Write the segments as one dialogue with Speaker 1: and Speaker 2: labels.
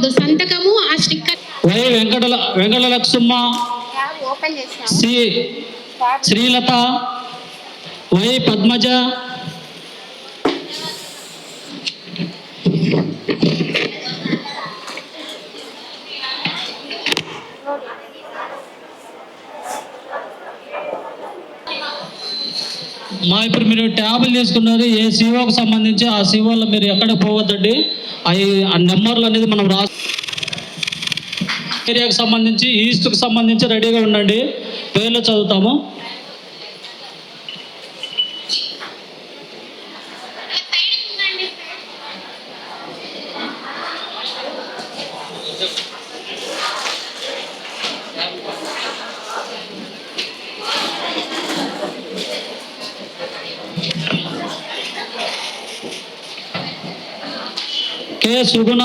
Speaker 1: వద్దు సంతకము ఆ sticker.
Speaker 2: Y Venkata Venkata Lakshma C Srilatha Y Padmaja. మా ఇప్పుడు మీరు ట్యాబ్లు తీసుకున్నారు ఏ సీఓకు సంబంధించి ఆ సీఓలో మీరు ఎక్కడ పోవద్దండి? అవి ఆ నెంబర్లు అనేది మనం రా ఏరియాకు సంబంధించి ఈస్ట్కి సంబంధించి రెడీగా ఉండండి. పేర్లు చదువుతాము. కె సుగుణ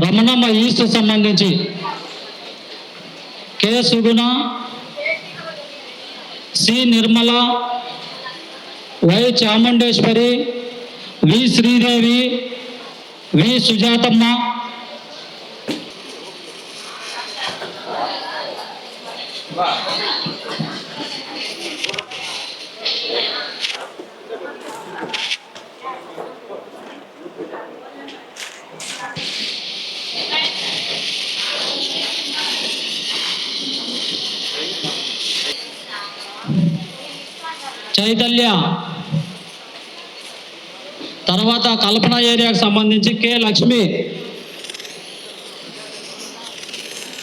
Speaker 2: రమణమ్మ ఈస్ట్ సంబంధించి. K Suguna? C Nirmala? Y Chamundeshwari? V Sridevi? V Sujathamma? Chaitalya తర్వాత కల్పన ఏరియాకు సంబంధించి కె లక్ష్మి.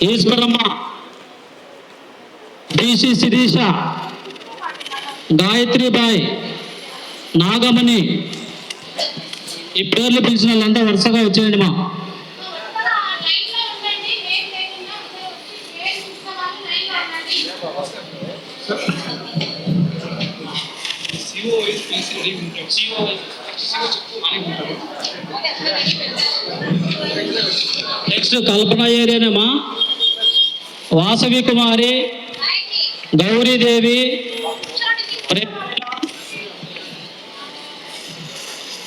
Speaker 2: ఈశ్వరమ్మ. డిసి శిరీష. గాయత్రిబాయ్. నాగమణి. ఈ పేర్లు పిలిచిన వాళ్ళంతా వరుసగా వచ్చేయండి మా. నెక్స్ట్ కల్పన ఏరియానేమా వాసవి కుమారి గౌరీదేవి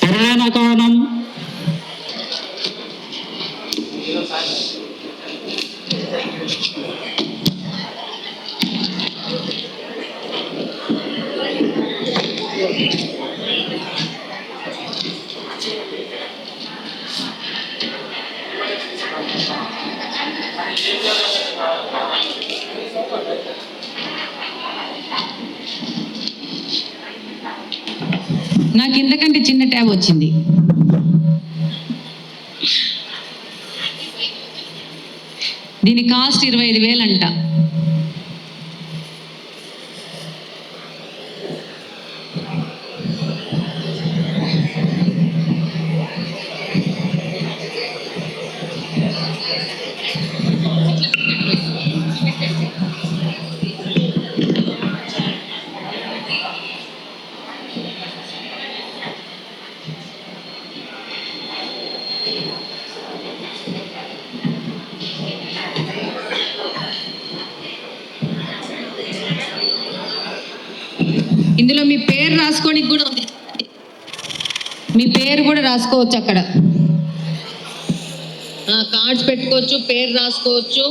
Speaker 2: పురాణకానం
Speaker 3: నాకు ఇంతకంటే చిన్న ట్యాబ్ వచ్చింది. దీని కాస్ట్ ఇరవై ఐదు వేలంట. ఇందులో మీ పేరు రాసుకోనికి కూడా ఉంది. మీ పేరు కూడా రాసుకోవచ్చు అక్కడ. కార్డ్స్ పెట్టుకోవచ్చు పేరు రాసుకోవచ్చు.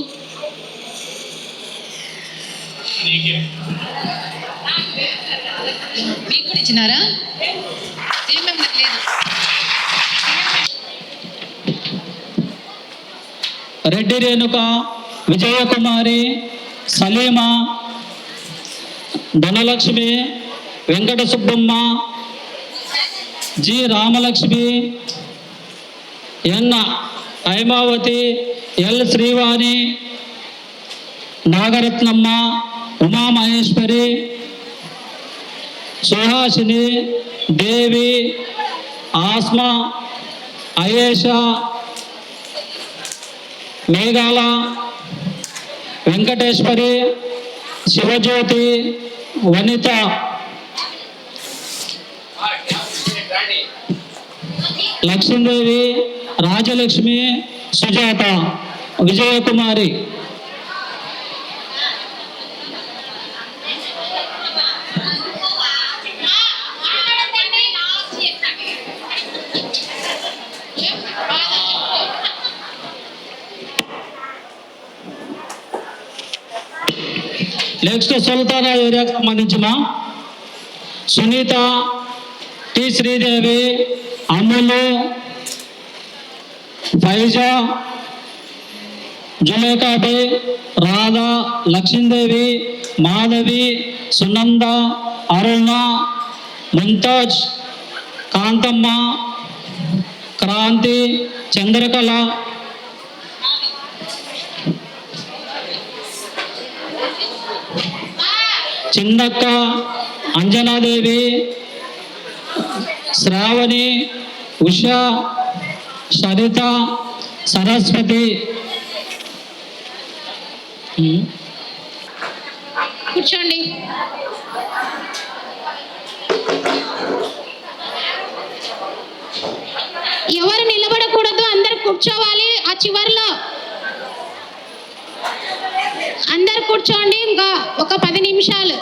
Speaker 3: మీకు కూడా ఇచ్చినారా? లేదు.
Speaker 2: Reddy Renuka Vijayakumari Salima Dhanalakshmi Venkata Subbamma G. Ramalakshmi N. Haimavathi L. Srivani Nagaratnamma Umamaheshwari Suhasini Devi Asma Ayesha Meghala Venkateshwari Sivajyothi Vanitha. Lakshmidevi Rajalakshmi Sujatha Vijayakumari. Next Sultana ఏరియాకు సంబంధించిన సునీత టి శ్రీదేవి అమలు ఫైజా జులేకాబి రాధ లక్ష్మీదేవి మాధవి సునంద అరుణ ముంతాజ్ కాంతమ్మ క్రాంతి చంద్రకళ. చిన్నక్క అంజనాదేవి శ్రావణి ఉష సరిత సరస్వతి.
Speaker 1: కూర్చోండి. ఎవరు నిలబడకూడదు అందరు కూర్చోవాలి ఆ చివర్లో. అందరు కూర్చోండి ఇంకా ఒక పది నిమిషాలు.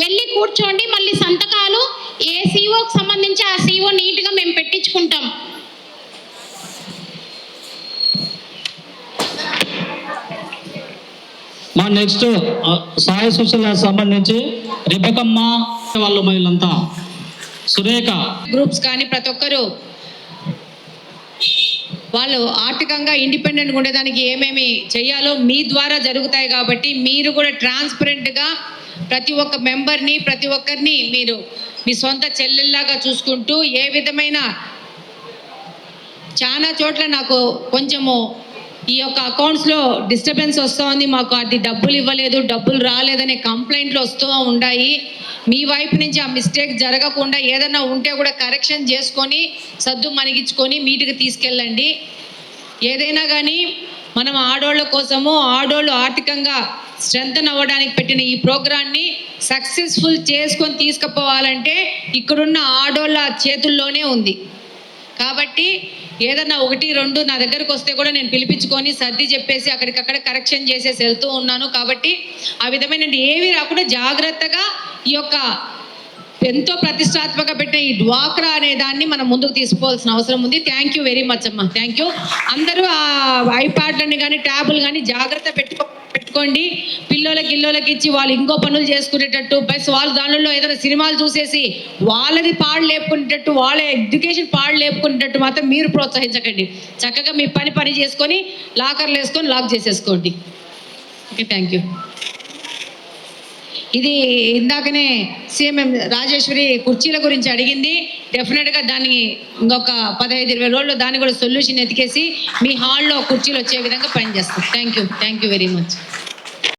Speaker 1: వెళ్ళి కూర్చోండి మళ్ళీ సంతకాలు ఏ సీఓకి సంబంధించి ఆ సీఓ నీట్గా మేము పెట్టించుకుంటాం.
Speaker 2: మా నెక్స్ట్ సాయ సుశల సంబంధించి రిబకమ్మ వాళ్ళ మహిళంతా సురేఖ.
Speaker 3: గ్రూప్స్ కానీ ప్రతి ఒక్కరు వాళ్ళు ఆర్థికంగా ఇండిపెండెంట్గా ఉండేదానికి ఏమేమి చేయాలో మీ ద్వారా జరుగుతాయి కాబట్టి మీరు కూడా ట్రాన్స్పరెంట్గా ప్రతి ఒక్క మెంబర్ని ప్రతి ఒక్కరిని మీరు మీ సొంత చెల్లెల్లాగా చూసుకుంటూ ఏ విధమైన చాలా చోట్ల నాకు కొంచెము ఈ యొక్క అకౌంట్స్లో డిస్టర్బెన్స్ వస్తోంది మాకు అది డబ్బులు ఇవ్వలేదు డబ్బులు రాలేదనే కంప్లైంట్లు వస్తూ ఉన్నాయి మీ వైపు నుంచి ఆ మిస్టేక్ జరగకుండా ఏదైనా ఉంటే కూడా కరెక్షన్ చేసుకొని సద్దు మణిగించుకొని మీటికి తీసుకెళ్ళండి. ఏదైనా కానీ మనం ఆడోళ్ళ కోసము ఆడోళ్ళు ఆర్థికంగా స్ట్రెంగ్తన్ అవ్వడానికి పెట్టిన ఈ ప్రోగ్రాన్ని సక్సెస్ఫుల్ చేసుకొని తీసుకుపోవాలంటే ఇక్కడున్న ఆడోళ్ళ చేతుల్లోనే ఉంది. కాబట్టి ఏదన్నా ఒకటి రెండు నా దగ్గరకు వస్తే కూడా నేను పిలిపించుకొని సర్ది చెప్పేసి అక్కడికక్కడ కరెక్షన్ చేసేసి వెళ్తూ ఉన్నాను. కాబట్టి ఆ విధమైన ఏవి రాకుండా జాగ్రత్తగా ఈ యొక్క ఎంతో ప్రతిష్టాత్మక పెట్టిన ఈ డ్వాక్రా అనే దాన్ని మనం ముందుకు తీసుకోవాల్సిన అవసరం ఉంది. థ్యాంక్ యూ వెరీ మచ్ అమ్మ. థ్యాంక్ యూ అందరూ ఆ ఐప్యాడ్లని కానీ ట్యాబులు కానీ జాగ్రత్త పెట్టుకో పెట్టుకోండి. పిల్లలకి గిల్లోలకి ఇచ్చి వాళ్ళు ఇంకో పనులు చేసుకునేటట్టు ప్లస్ వాళ్ళు దానిలో ఏదైనా సినిమాలు చూసేసి వాళ్ళది పాడు లేపుకునేటట్టు వాళ్ళ ఎడ్యుకేషన్ పాడు లేపుకునేటట్టు మాత్రం మీరు ప్రోత్సహించకండి. చక్కగా మీ పని పని చేసుకొని లాకర్లు వేసుకొని లాక్ చేసేసుకోండి. ఓకే థ్యాంక్ యూ ఇది ఇందాకనే సీఎం రాజేశ్వరి కుర్చీల గురించి అడిగింది. డెఫినెట్గా దాన్ని ఇంకొక పదహైదు ఇరవై రోజుల్లో దాన్ని కూడా సొల్యూషన్ ఎతికేసి మీ హాల్లో కుర్చీలు వచ్చే విధంగా పనిచేస్తాం thank you thank you very much